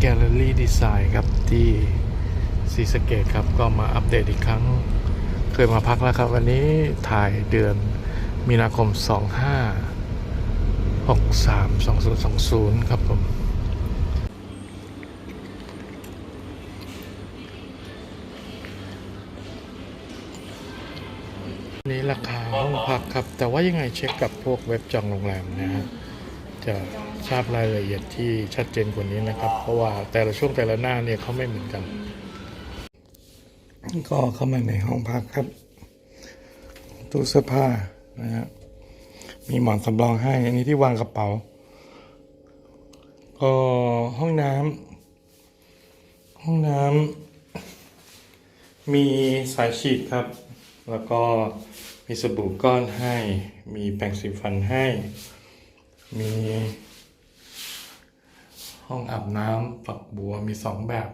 แกลเลอรี่ดีไซน์ครับที่ศรีสเกดครับ ก็มาอัปเดตอีกครั้ง เคยมาพักแล้วครับ วันนี้ถ่ายเดือนมีนาคม 25 63 2020 ครับผมนี่ราคาห้องพักครับ แต่ว่ายังไงเช็คกับพวกเว็บจองโรงแรมนะฮะ จะทราบรายละเอียดที่ชัดเจนกว่านี้นะครับ เพราะว่าแต่ละช่วงแต่ละหน้าเนี่ยเขาไม่เหมือนกัน ก็เข้ามาในห้องพักครับตู้เสื้อผ้านะฮะมีหมอนสำรองให้ อันนี้ที่วางกระเป๋าก็ห้องน้ำห้องน้ำมีสายฉีดครับ แล้วก็มีสบู่ก้อนให้ มีแปรงสีฟันให้ มีห้องอาบน้ำฝักบัวมีสองแบบ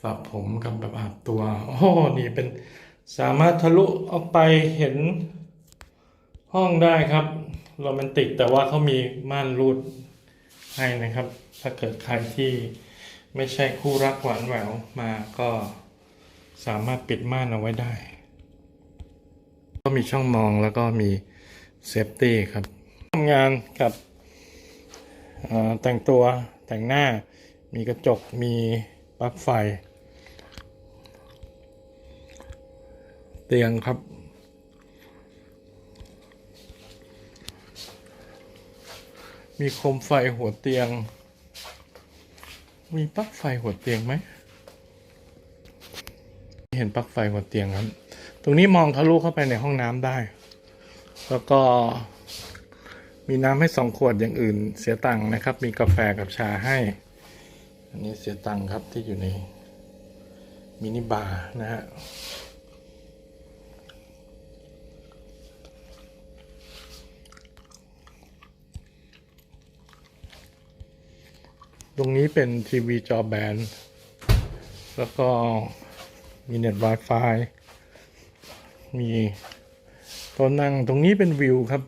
สระผมกับแบบอาบตัว โอ้โหนี่เป็นสามารถทะลุออกไปเห็นห้องได้ครับโรแมนติกแต่ว่าเขามีม่านรูดให้นะครับ ถ้าเกิดใครที่ไม่ใช่คู่รักหวานแหววมาก็สามารถปิดม่านเอาไว้ได้ ก็มีช่องมองแล้วก็มีเซฟตี้ครับ ทำงานกับแต่งตัวแต่งหน้ามีกระจกมีปลั๊กไฟ เตียงครับ มีโคมไฟหัวเตียง มีปลั๊กไฟหัวเตียงไหมเห็นปลั๊กไฟหัวเตียงครับ ตรงนี้มองทะลุเข้าไปในห้องน้ำได้ แล้วก็ มีน้ำให้สองขวดอย่างอื่น เสียตังค์นะครับ มีกาแฟกับชาให้ อันนี้เสียตังค์ครับที่อยู่ในมินิบาร์นะฮะตรงนี้เป็นทีวีจอแบน แล้วก็มีเน็ต Wi-Fi มีโต๊ะนั่งตรงนี้เป็นวิวครับ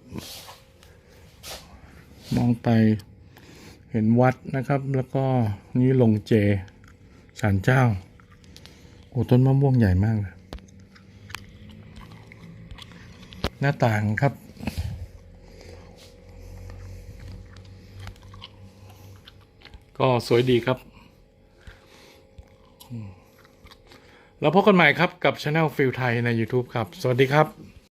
มองไปเห็นวัดนะครับ แล้วก็นี่ลงเจศาลเจ้า โอ้ต้นมะม่วงใหญ่มากเลยหน้าต่างครับ ก็สวยดีครับ แล้วพบกันใหม่ครับกับช anel ฟิลไทยใน YouTube ครับ สวัสดีครับ